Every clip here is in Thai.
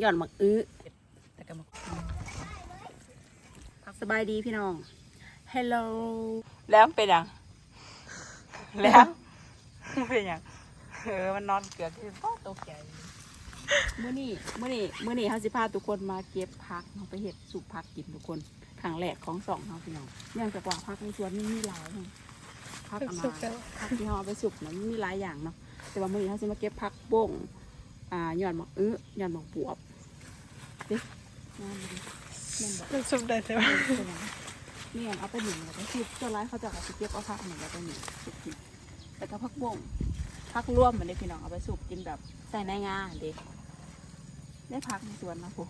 หย่อนหมักอื้อแต่ก็หมักสบายดีพี่น้อง Hello แล้วเป็นยัง แล้วเป็นยัง เออ มันนอนเกลือกที่พ่อตกใจมื่อนี้มื่อนี้มื่อนี้เขาสิพาทุกคนมาเก็บผักเราไปเห็ดสุกผักกินทุกคนครั้งแรกของสองเขาพี่น้องเนื่องจากว่าผักในสวนมันมีหลายเนาะผักเอามาสุกแล้วผักที่เขาเอาไปสุกนะมันมีหลายอย่างเนาะแต่ว่ามื่อนี้เขาจะมาเก็บผักบ้งอ่าหย่อนหมักอื้อหย่อนหมักบวบเด็กงามเลยแม่นบอกมันสุกได้ใช่ไหมเนี่ยเอาไปหนึ่งแล้วก็สุกเจ้าร้ายเขาจะเอาไปเก็บเอาผักหนึ่งแล้วไปหนึ่งสุกกินแล้วก็ผักบ้งผักร่วมเหมือนเด็กพี่น้องเอาไปสุกกินแบบใส่ในงาเด็กได้ผักในสวนนะผู้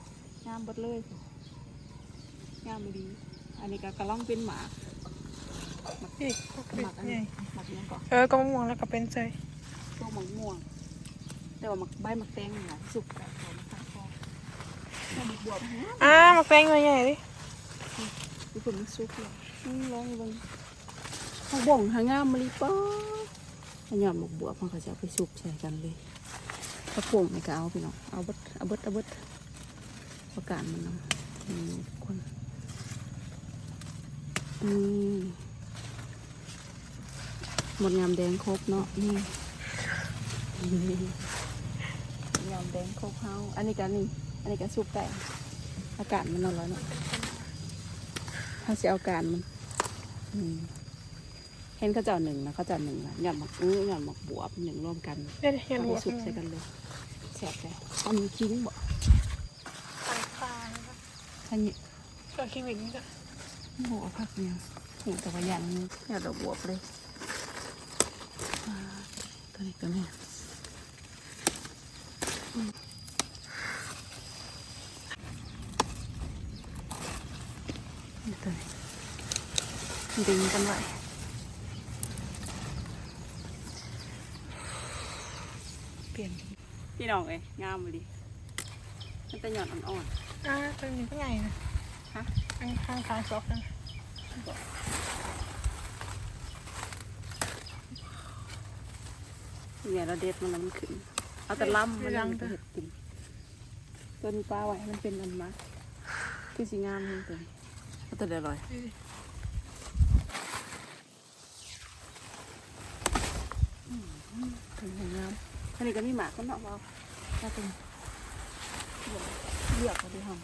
งามบดเลยผู้งามไม่ดี อันนี้ก็กระล่องเป็นหมากอีกหมากอันใหนี้หมากนี้ก่อนเออก็มะม่วงแล้วก็เป็นเซยพวกมะม่วง แต่ว่าหมักใบหมักแตงนี่นะสุกแบบ อ่ามาแป้งมาใหญ่ดิมีคนมันสุกเลยอืมลองดูเบ้างเขาบ่งหางามมะลิป้าขยอดหมกบวบมันก็จะไปสุกใส่กันเลยถ้าโป่งไม่ก็เอาพี่น้องเอาเบิดเอาเบิดเอาเบิดประกาศมันนำนี่ทุกคนนี่หมดงามแดงครบเนาะนี่นี่งามแดงครบเฮาอันนี้กันนี่ อันนี้ก็สุกแต่อากาศมันนอนแล้วเนาะถ้าเสียอาการมันอืมเห็นเขาเจ้าหนึ่งนะเขาเจ้าหนึ่งนะหย่อนหมักอื้อหย่อนหมักบวบหนึ่งร่วมกันเดี๋ยวเห็นเอาหัไปวสุกใส่กันเลยแสบเลยเอามีคิ้งบ่ปลาปลาถ้าเนี่ยก็คิดแบบนี้ก็โอ้โหพักเนี่ยโอ้แต่ว่ายันอยากดอกบวบเลยอ่าตัวนี้ก็แม่อืมนี่ ตัวนี้ดึงกันไว้เปลี่ยนพี่น้องเอ้ยงามเลยมันจะหย่อนอ่อนอ่าตัวนี้ก็ใหญ่นะๆฮะข้างข้างขาซอกนะเนี่ยเราเด็ดมันแล้วมันขึ้น เอาแต่ล่ำมันยังจะเห็ดกินตัวนี้ปลาไว้ให้มันเป็นอันมาคือสีงามเลยตัวนี้ เอาแต่เดียวลอยตัวยงามอันนี้ก็มีหมากก็เนาะเราถ้าเป็นเลือกเขาดีห้อง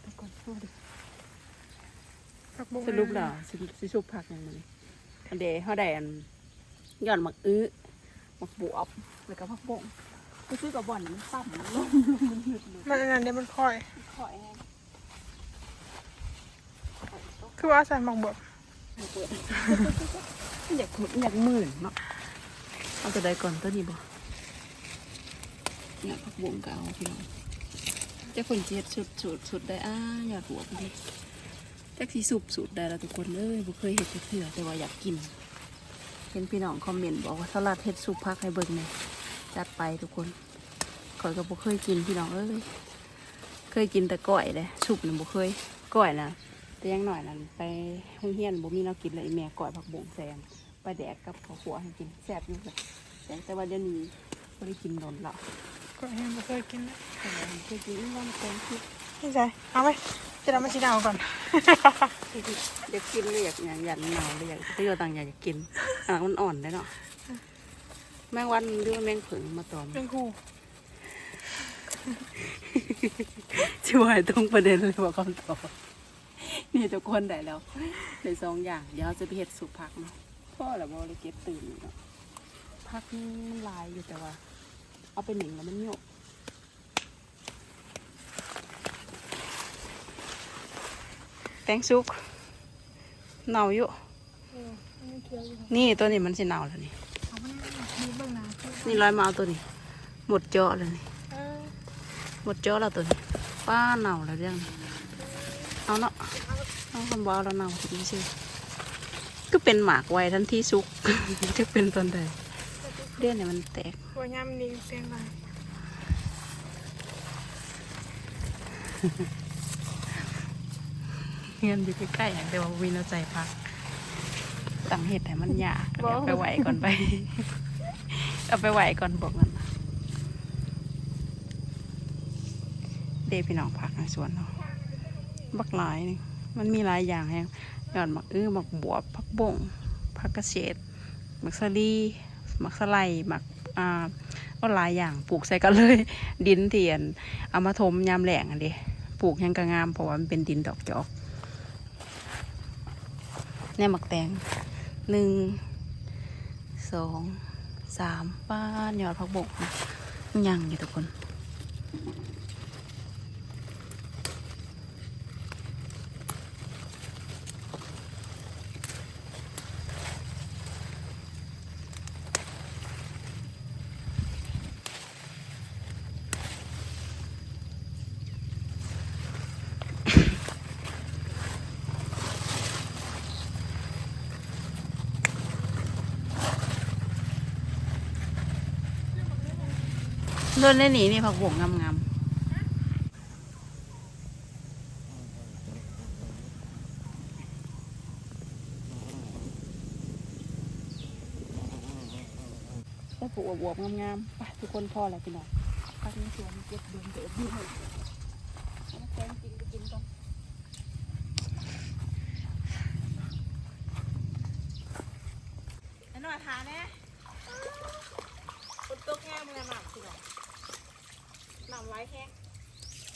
ไปก่อนพูดดิผักบุ้งสรุปแล้วสิสิชุบผักอย่างมันอันเดเขาได้อัน ย่อนหมักอื้อหมักบวบแล้วก็ผักบงไปซื้อกับบ่อนมันซ้ำมันลงมันหยุดหลุดมันอันนั้นเดี๋ยวมันค่อยขอยแห้งคือว่าใส่หมอกบดเปิดอยากขุดอยากหมื่นเนาะเอาตัวใดก่อนตัวนี้บ่เนี่ยผักบงก็เอาพี่น้องเจ้าคนเจ็ดสุดสุดสุดได้อ้าหยอดหัวพอดีจักสีสุบสุดได้แล้วทุกคนเลยบ่เคยเห็ดจักเถื่อแต่ว่าอยากกิน เห็นพี่น้องคอมเมนต์บอกว่าสลัดเห็ดสุปพักให้เบิ่งเนี่ยจัดไปทุกคนก่อยก็บ่เคยกินพี่น้องเอ้ยเคยกินแต่ก้อยเลยสุปน่ะบ่เคยก้อยนะแต่อยังหน่อยนั่นไปโรงเรียนบ่มีแนวกินเลยแม่ก้อยผักบงแซงไปแดกกับข้าวขัวให้กินแซ่บอยู่เลยแต่แต่ว่าเดี๋ยวนี้บ่ได้กินโดนแล้วก็ยังไม่เคยกินนะแต่ว่าเคยกินว่ามันเป็นที่นี่ใจเอาไหม จะทำมาชีดาวก่อนอยากกินเลยอยากอยากอยากหนาวเลยอยากไปอยู่ต่างอยากกินอะมันอ่อนได้เนาะแมงวันหรือว่าแมงผึ่งมาตอมเป็นคู่ช่วยตรงประเด็นเลยว่าคำตอบนี่ทุกคนได้แล้วได้สองอย่าง เดี๋ยวเราจะไปเห็ดสุกพักเนาะพ่อแหละบริเก็บตื่นเนาะพักมันลายอยู่แต่ว่า เอาไปหนึ่งแล้วมันโยก แตงซุกเน่าอยู่เออไม่เคี้ยวอยู่ นี่ตัวนี้มันสิเน่าแล้วนี่เอาไม่ได้มีเบื้องหน้าคือนี่ร้อยมาเอาตัวนี้ หมดเจาะเลยนี่เออหมดเจาะแล้วตัวนี้ ป้าเน่าแล้วเรื่องนี้เอาเนาะเอาคำว่าเราเน่าทีนี้สิก็เป็นหมากไวทันที่ซุกจะเป็นตอนใดเรื่องเนี่ยมันแตกหัวย่ำดีเสียงไร เเงินอยู่ใกล้ๆอย่างแต่ว่าวินเอาใจพักตั้งเห็ดให้มันยากเอาไปไหวก่อนไป เอาไปไหวก่อนบอกมันเดพี่น้องพักในสวนเนาะบักหลายนี่มันมีหลายอย่างแฮงยอดหมักอื้อหมักบวบผักบ่งผักกระเฉดหมักสะลีหมักสะไลหมักอ่าเอาหลายอย่างปลูกใส่กันเลย ดินเทียนเอามาถมยามแหลงอันเดีปลูกยังกระงามเพราะว่ามันเป็นดินดอกจอก แนมหมักแตงหนึ่งสองสามป้านยอดผักบกนะยังอยู่ทุกคน เดินได้หนีนี่ผักบกงงามๆได้ปลูกบวบๆงามๆไปทุกคนพอแล้วพี่น้องพักนี้สวนเก็บเดือนเดือนนี่เลยเอามาแกงกินก็กินก่อนไอ้หน่อยทานแน่ ฝนตกแห้งมันหนำสิเนาะหนำไรแห้ง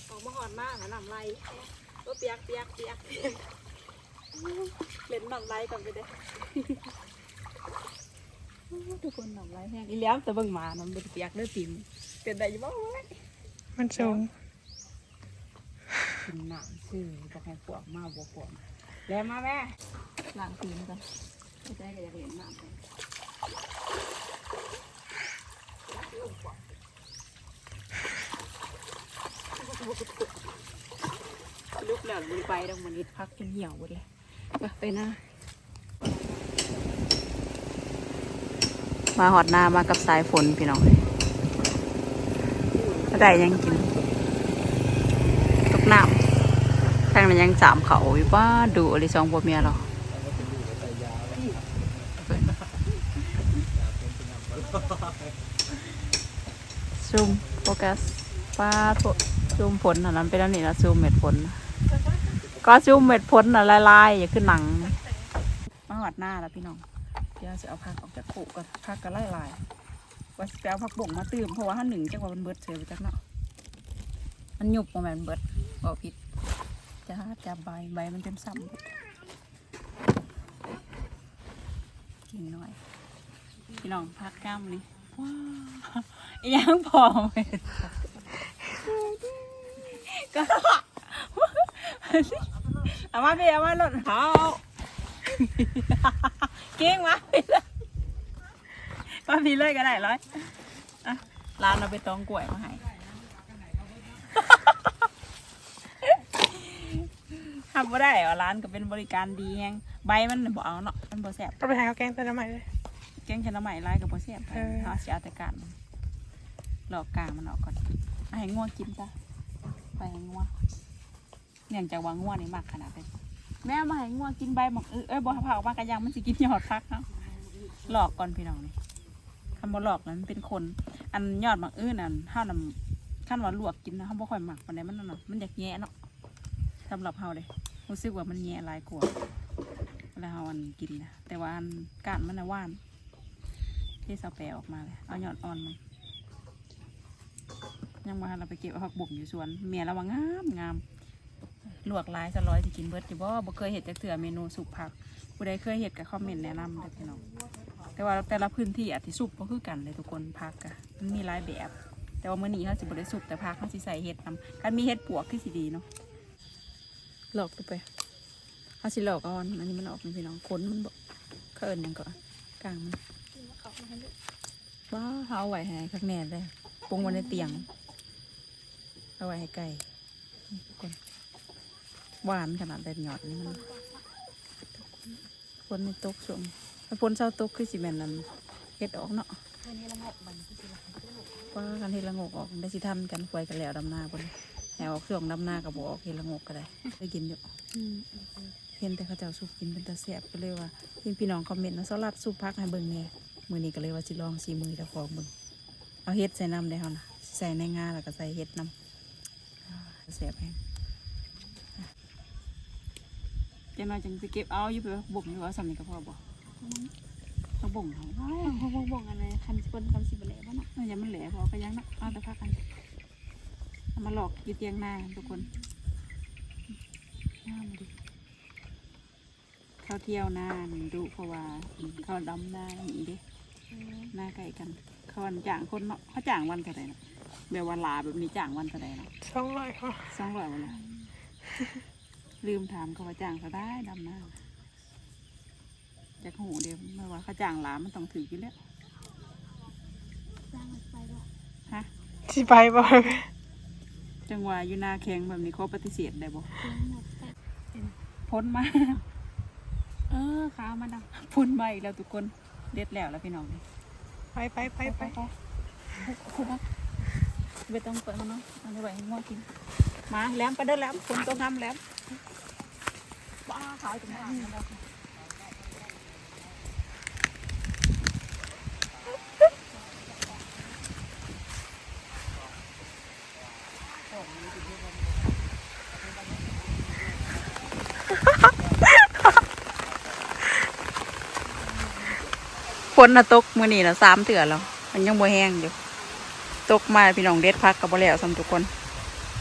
ออกมาหอนมากนะหนำไรแห้งก็เปียกเปียเล่นหนำไรก่อนไปเด้ทุกคนหนำไรแห้งอีแล้วแต่เบิ่งมาน้ำเป็นเปียกเด้อปิ่มเป็นได้ยังบ้างมันสูงกินหนำซื่อจะให้พวกมาบวกพวกแล้วมาแม่หล้างตีนกันไม่ได้ก็อยากเล่นหน้ำกัน ลุกแล้วมันไปตรงมันนิดพักจนเหี่ยวหมดเลยไปน้ามาหอดนามากับสายฝนพี่น้องได้ยังกินตกน้ำทางนั้นยังสามเขาอยู่ว่าดูอะไรสองผัวเมียเราซูมโฟกัสป้าโถซูมผลอันนั้นเป็นอันนี้นะซูมเม็ดผลนะ ก็ซูมเม็ดผลน่ะลายๆอย่าขึ้นหนังมาหอดหน้าแล้วพี่น้องเดี๋ยวจะเอาผักออกจากโขก่อนผักก็ไล่ลายว่าสิไปเอาผักบ่งมาตื่มเพราะว่าถ้าหนึ่งจังว่ามันเบิดเสือไปจักเนาะมันหยุบประมาณเบิดบอกผิดจะจะใบใบมันจนซ้ำกินหน่อย พี่น้องพักกล้ามนี่ว้าวยังพอไหมก็ เอามาพี่เอามาหล่นเท้าเก่งวะพี่เลยป้าพี่เลยก็ได้ร้อยอะร้านเราไปตองกล้วยมาให้ทำไม่ได้เหรอร้านก็เป็นบริการดีแฮงใบมันบ่เอาเนาะมันบ่แสบก็ไปหาข้าวแกงแต่ละใหม่เลยแกงชนะใหม่ลายกับบ่แสบเออหาเสียแต่การมันหลอกกลางมันออกก่อนเอาให้ง่วงกินจ้ะไปให้ง่วง เนื่องจากว่าง่วงนี่มากขนาดเลยแม่มาให้ง่วงกินใบหมกเออเอ้ยบ่เผามากระยังมันสิกินยอดพักเนาะหลอกก่อนพี่น้องนี่คำบ่าหลอกนั้นเป็นคน อันยอดหมักอื้อนั่นห้าวนำขั้นว่าลวกกินนะเขาบ่ค่อยหมักปานใดมันนั่นน่ะมันอยากแย่เนาะสำหรับเฮาเลยรู้สึกว่ามันแย่หลายกว่าเวลาเฮาอันกินนะแต่ว่าอันกานมันน่ะหว่านที่สาแปรออกมาเลยเอายอดอ่อนมันยังมาเราไปเก็บเอาผักบุ่มอยู่สวนเมียราว่างามงาม ลวกหลายสะร้อยจะกินเบิร์ดอยู่บ่บ่เคยเห็ดจากเถื่อเมนูสุกผักผู้ใดเคยเห็ดกับคอมเมนต์แนะนำเลยพี่น้องแต่ว่าแต่ละพื้นที่อาจจะสุกก็คือกันเลยทุกคนผักอะมันมีหลายแบบ แต่ว่ามื้อนี้เขาสิบ่ได้สุกแต่ผักเขาสิใส่เห็ดนำคันมีเห็ดปวกที่สิดีเนาะหลอกดูไปเขาสิหลอกอาอันอันนี้มันออกพี่น้องขนมันบ่เขินยังก่อนกลางมันว้าเอาไว้ให้ข้างแน่เลยปรุงไว้ในเตียงเอาไว้ให้ไก่ หวานขนาดเด็ดหยอดนี่มันฝนในตกช่วงถ้าฝนเช้าตกคือสิแม่นนั้นเฮ็ดออกเนาะว่ากันที่ละงกออกได้สิทันกันควยกันแล้วดำนาบนแหวออกช่วงดำนากับบออกเห็นละงกก็ได้ได้กินอยู่เห็นแต่เขาเจ้าสุกกินเป็นตาแซ่บก็เลยว่าเห็นพี่น้องคอมเมนต์ว่าสลัดสุกพักให้เบิ่งแน่มือนี้ก็เลยว่าสิลองสีมือเจ้าของเบิ่งเอาเฮ็ดใส่น้ำได้เฮานะใส่ในงาแล้วก็ใส่เฮ็ดน้ำแซ่บแฮง จะมาจังไปเก็บเอาอยู่ไปบ่งอยู่ว่าสำนี่ก็พอบ่ต้องบ่งเขาอ้าวเขาบ่งบ่งอะไรคันสิบนคันสิบแหล่บ่เนาะเอาอย่ามันแหล่พอก็ยังเนาะเอาแต่พักกันเอามาหลอกอยู่เตียงหน้าทุกคนงามดิเขาเที่ยวหน้านี่ดูเพราะว่าเขาดำหน้านี่เด้หน้าใกล้กันเขาวันจ้างคนเนาะเขาจ้างวันเท่าไหร่เนาะแบบว่าลาแบบนี้จ้างวันเท่าไหร่เนาะสองร้อยค่ะสองร้อยวันละ ลืมถามเขาว่าจ้างเขาได้ดำหน้าจากหูเดียวไม่ว่าเขาจ้างหลามันต้องถือกินแล้วฮะสิไปบ่จังหวะอยู่หนาแข็งแบบนี้เขาปฏิเสธได้บ่พ้นมา เออขามาดำพ้นมาอีกแล้วทุกคนเด็ดแล้วแล้วพี่น้องนี่ไปไปไปไปคุณนะไม่ต้องเปิดมันเนาะเอันนี้ไว้ให้งอกินมาแหล้วไปเด้อแหล้วฝนต้องทำแหล้วบ้า ขายตรงนั้นแล้วฝนนะตกมื้อนี้น่ะสามเถื่อแล้ว มันยังบ่แห้งอยู่ ตกมาพี่น้องเด็ดพักก็บ่แล้วซ้ำทุกคน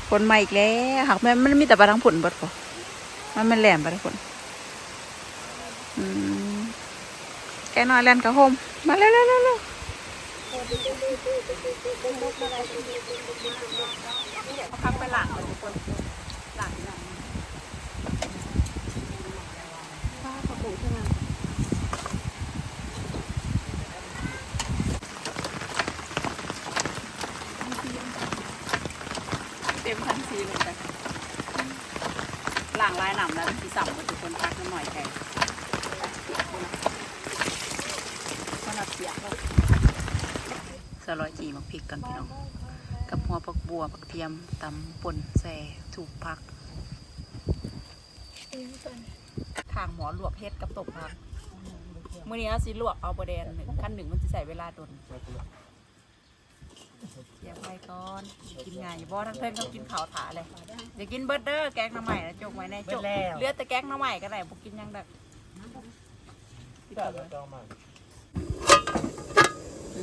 ฝนมาอีกแล้วหากแม่มันมีแต่ปลาทั้งผลบดบ่ มันแม่นแหลมไปทั้งผลอืมแกน้อยแล่นกระโฮมมาเร็วๆๆๆเขาพักไปหลังเลยทุกคนหลังหลังป้าขอบคุณใช่ไหมเต็มพันซีเลยไปหลังลายหนำแล้วสีสับหมดทุกคนพักน้ำหน่อยแค่ขนาดเสียก็ สลอยจีมักพริกกันพี่น้องกับหัวผักบัวผักเทียมตำป่นแซ่ถูกพัก ทางหมอลวกเฮ็ดกับตกพักมื้อนี้เอาสิลวกเอาบะแดนหนึ่งขั้นหนึ่งมันจะใส่เวลาโดนเสียบไว้ก่อนกินง่ายอยู่บ่ทั้งเพิ่นต้องกินข้าวถาเลยอย่ากินเบิร์ดเด้อแกงหน้ำใหม่นะจกไว้ในจกเหลือแต่แกงหน้ำใหม่ก็ได้บ่กินหยังดัก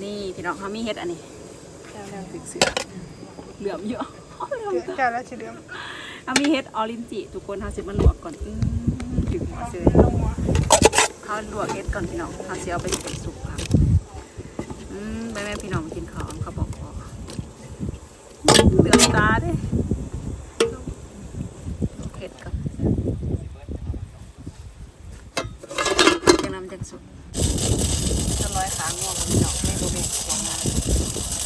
นี่พี่น้องเขามีเฮ็ดอันนี้ แล้วถึกเสือเหลื่อมเยอะเจ้าแล้วสิเหลือมเอามีเฮ็ดออรินจิทุกคนเขาสิมาลวกก่อนอื้อถึงหัวเสือเขาลวกเฮ็ดก่อนพี่น้องเขาสิเอาไปเป็นสุกครับอืมแม่แม่พี่น้องกินข้าวเขาบอกพอเหลือมตาเด้ลวกเฮ็ดก่อนจังน้ำจังสุกจะร้อยขางอกพี่น้องไม่โบเบกของน้ำ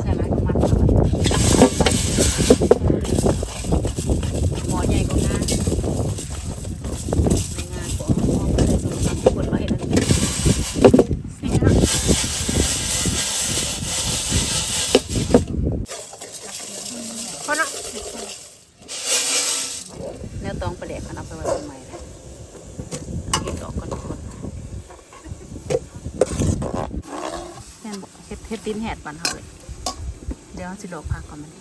ใส่ลายของมันเข้าไป หมอใหญ่กว่างานในงานของหมอก็เลยส่งสามคนมาให้เราดูนี่นะพอนะเนื้อตองประเด็กมันเอาไปไว้ตรงไหนนะเอาเห็ดออกก่อนทุกคนแม่นบอกเหดเห็ดตีนแหดบันเขาเลยเดี๋ยวสิโลกพักก่อนมัน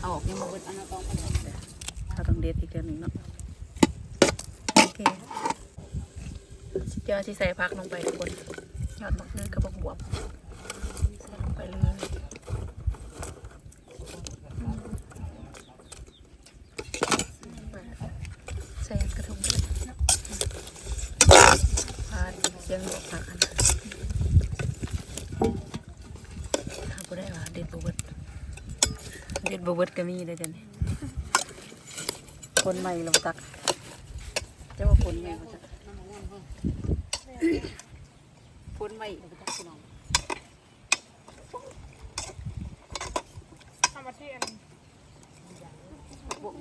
เอาออกยังมาเบิดอันนั้นต้องปเด็กเราต้องเด็ดอีกเดือนหนึ่งเนาะโอเคเดี๋ยวที่ใส่พักลงไปทุกคนยอดมะเขือกับบกบวบใส่ลงไปเลยใส่กระทงไปเลยพาดเสียงหลวกพักอันนั้นถ้าบ่ได้ว่าเด็ดบ่เบิด เด็ดบ่เบิดก็มีเลยเดี๋ยวนี้คนใหม่ลงตัก เจ้าว่าคนใหม่มาจากคนใหม่ลงตักพี่น้องเอามาที่อันบวก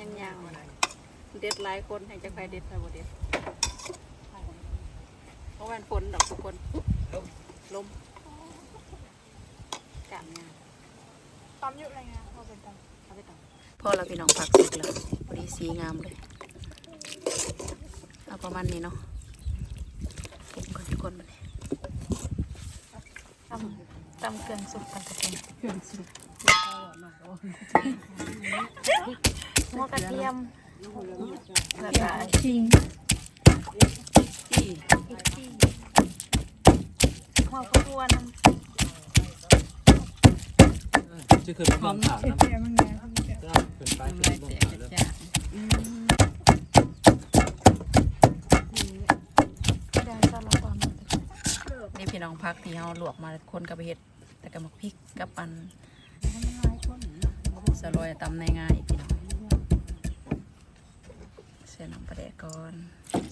ยังยาวเด็ดหลายคนให้จะใครเด็ดใครบ่เด็ดเพราะว่าฝนดอกทุกคนลมจับเนี่ ยตำอยู่อะไรเงี้ยเอาไปตำเอาไปต่อพอเราพี่น้องผักสุกแล้วพอดีสีงามเลยเอาประมาณนี้เนาะปรุงกันทุกคนมาเลยตำตำเครื่องสุกกันทุกคนเครื่องสุกหัวกระเทียมแล้วก็ชิงที่พริกขี้หัวกระตัวน้ำ จะเคยมาบ้างถามนะเทียมมันไงก็เกินไปทำเคลายยแตบ้างกถามกระแล้วจายแดงซาลาตอนนี้นี่พี่น้องพักที่เราลวกมาคนกับเห็ดแต่กับมักพริกกับปันสลอยตำในง่ายพี่น้องใส่น้ำปลาแดกก่อน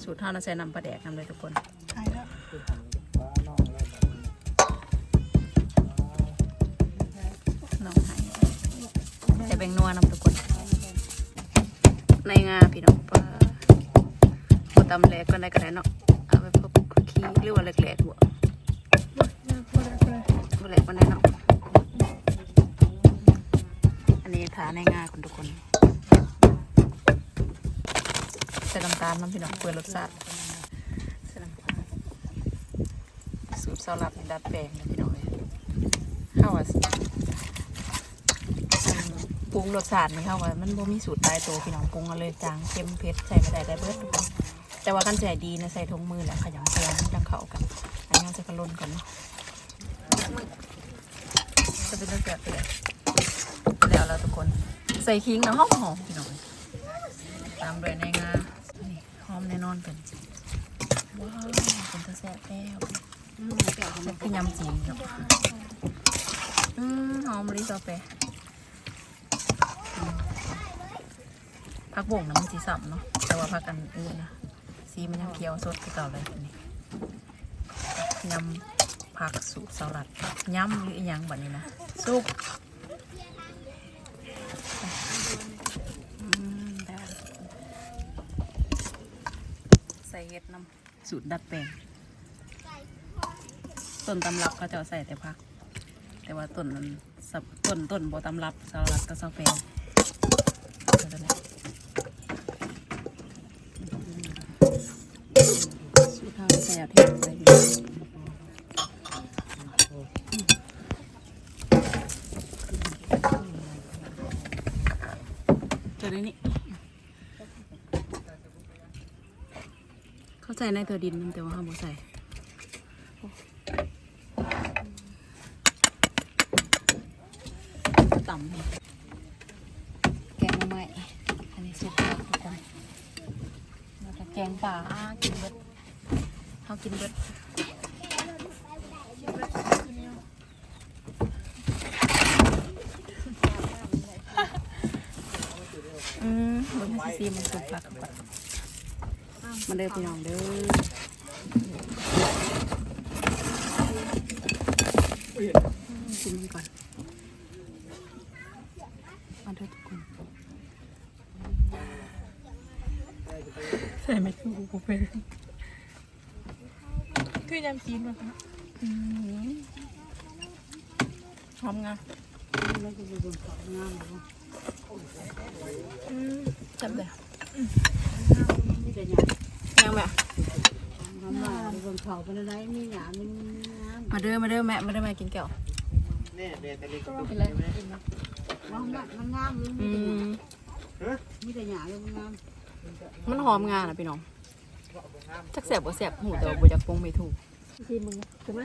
สูตรเท่านั้นใส่น้ำปลาแดกนำเลยทุกคนใช่แล้วน้ งนัวนำทุกคน ในงาพี่น้องปลาบตำแหลกก็ได้ก็ได้เนาะเอาไปพบขี้หรือว่าแหลกๆหัวพูดเลยพูดเลยบ่แหลกมันได้เนาะอันนี้ทาในงาคุณทุกคนใส่น้ำตาลน้ำพี่น้องเพื่อรสชาติใส่น้ำตาลสูตรสลับดัดแปลงนะพี่น้องเอ้ยข้าว่ะ รุงรสชาตินี่ค่ะว่ามันบ่มีสูตรตายตัวพี่น้องปรุงเอาเลยจางเค็มเผ็ดใส่ไม่ได้ได้เบิดทุกคนแต่ว่ากันใจดีนะใส่ถุงมือแหละขยำแกงมันจังเข้ากันอันนี้เราจะกระลนก่อนเนาะจะเป็นเรื่องเกิดไปเลยแล้วเราทุกคนใส่ขิงเนาะหอมหอมพี่น้องตามด้วยในงานี่หอมแน่นอนเป็นว้าวเป็นตะแซ่บแก้วจะคือยำจีนเนาะอืมหอมลิซอเป พักบ่งนะมันสีสับเนาะแต่ว่าพักอันอื่นนะสีมันยังเคี้ยวสดคือเก่าเลยอันนี้ยำผักสูตรสลัดยำหรืออหยังแบบนี้นะซุปอืมได้ใส่เห็ดน้ำสูตรดัดแปลงต้นตำรับก็จะเอาใส่แต่ผัก แต่ว่าต้นนั้นสับต้นต้นโบตำรับสลัดก็ซาเฟนก็จะได้ สูตรทางใส่ เอาเทศไปอยู่เจอในนี้เข้าใจในตัวดินนั่นแต่ว่าห้ามบ่ใส่ต่ำแกงมาใหม่อันนี้สุกแล้วทุกคนแล้วก็แกงป่าอ้ากิน เบิดเขากินเบิดอืมเบิ่งให้ซีซีมันสุกปากกับปากมาเด้อพี่น้องเด้อชิมมันก่อนมาเด้อทุกคนใส่ไม่ถูกกูเป็นคือ ยำจีนมันอืมหอมงาอืมจับเลยมีแต่หยายังแม่มาเขาเป็นอะไรมีหยามีน้ำมาเด้อมาเด้อแม่มาเด้อแมากินแก้วแน่เด็ดแต่เล็กกินเลยมันมันงามมีแต่หยาเลยมันงามมันหอมงานะพี่น้องจักแสบบ่แสบหูแต่ว่าบ่อยากปงไม่ถูก ทีมึงถูกไหม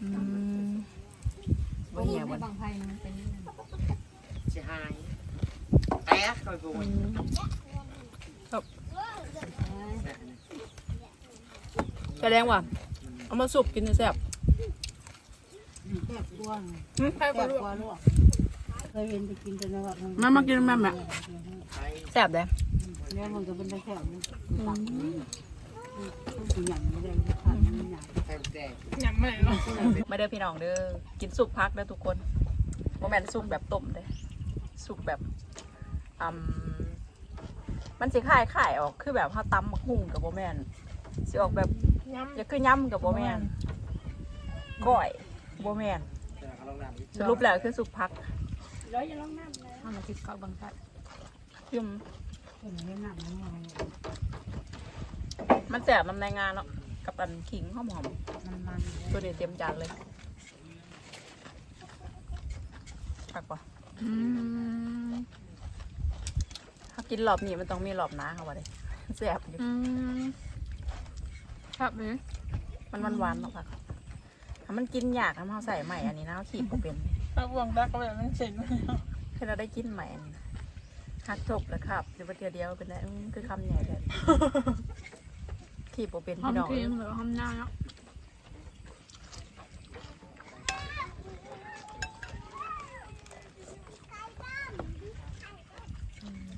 อืมบ่เหี่ยวบ่บางไพ่มันเป็นจะหายแอ๊กคอยโกยแสดงว่าเอามาสุกกินแซ่บแซ่บกว้างใครแซ่ก็บรู้กว่าลูกเคยเห็นไปกินแต่ในวัดมามากินแม่แม่แซ่บเด้เนี่ยมันก็เป็นแต่แซ่บ มังไม่ได้ขาดมันหยาแค่แดงยำอะไรเนาะมาเด้อพี่น้องเด้อกินสุกพักเด้อทุกคนบ่แมนสุกแบบต้มเด้อสุกแบบอืมมันสิคายคายออกคือแบบเฮาตำบักหุ่งกับบ่แมนสิออกแบบยำอย่าคือย่ำกับบ่แมนก้อยบัวแมนสรุปแล้วคือสุกพักเอามาติดเกาะบังคับยึม เป็นเรื่องหนัก มันมองมันแสบน้ำในงานเนาะกับอันขิงหอมมันมันๆตัวนี้เตรียมจานเลยพักปะถ้ากินหลอบนี่มันต้องมีหลอบหน้าค่ะวะเลยแสบอยู่อืมครับเลยมันหวานๆเนาะพักถ้ามันกินยากทำเขาใส่ใหม่อันนี้นะเขาขีดบ่เป็นถ้าบวงดักก็แบบมันเสร็จให้เราได้กินใหม่อันนี้หักจบแล้วครับเดี๋ยววันเดียวเดียวเป็นได้อื้อคือคำใหญ่เลย ขีดบ่เป็นหอพี่มน้องครีมหรือหอมหน้าเนาะ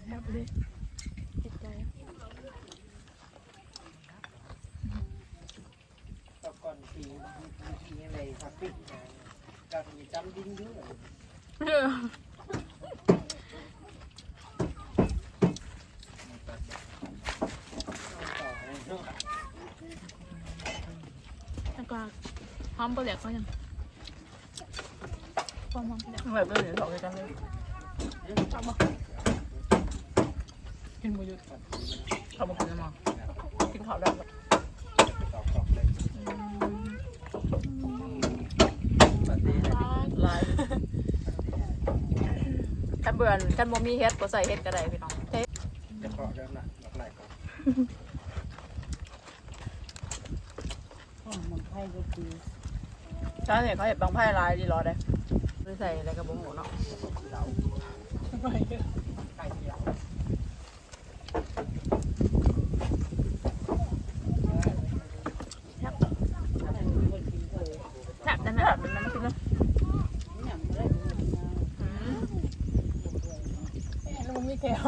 แบบเลยติดใจตะก่อนปีปีอะไรครับปิดกับมีจำดินด้วยเออแล้วก็ หอมเปลือกเขายังความหอมเปลือกแบบเรื่องนี้สองกันเลยกินบุยุดเขาบอกกินน้ำมันกินข้าวได้แล้วลายกันเบื่อกันบ่มีเฮ็ดก็ใส่เฮ็ดก็ได้พี่น้องเฮ็ดจะขอเริ่มละหลักไหลก่อนก็มันไพ่ก็คือ จ้าเนี่ยเขาเห็ดบางไพ่ลายดีรอได้ไม่ใส่อะไรกับบ่หูเนาะไก่เดียวแซ่บจังแบนะบนั้นมันกินแล้วหนังอะไรมันลุงไม่แถว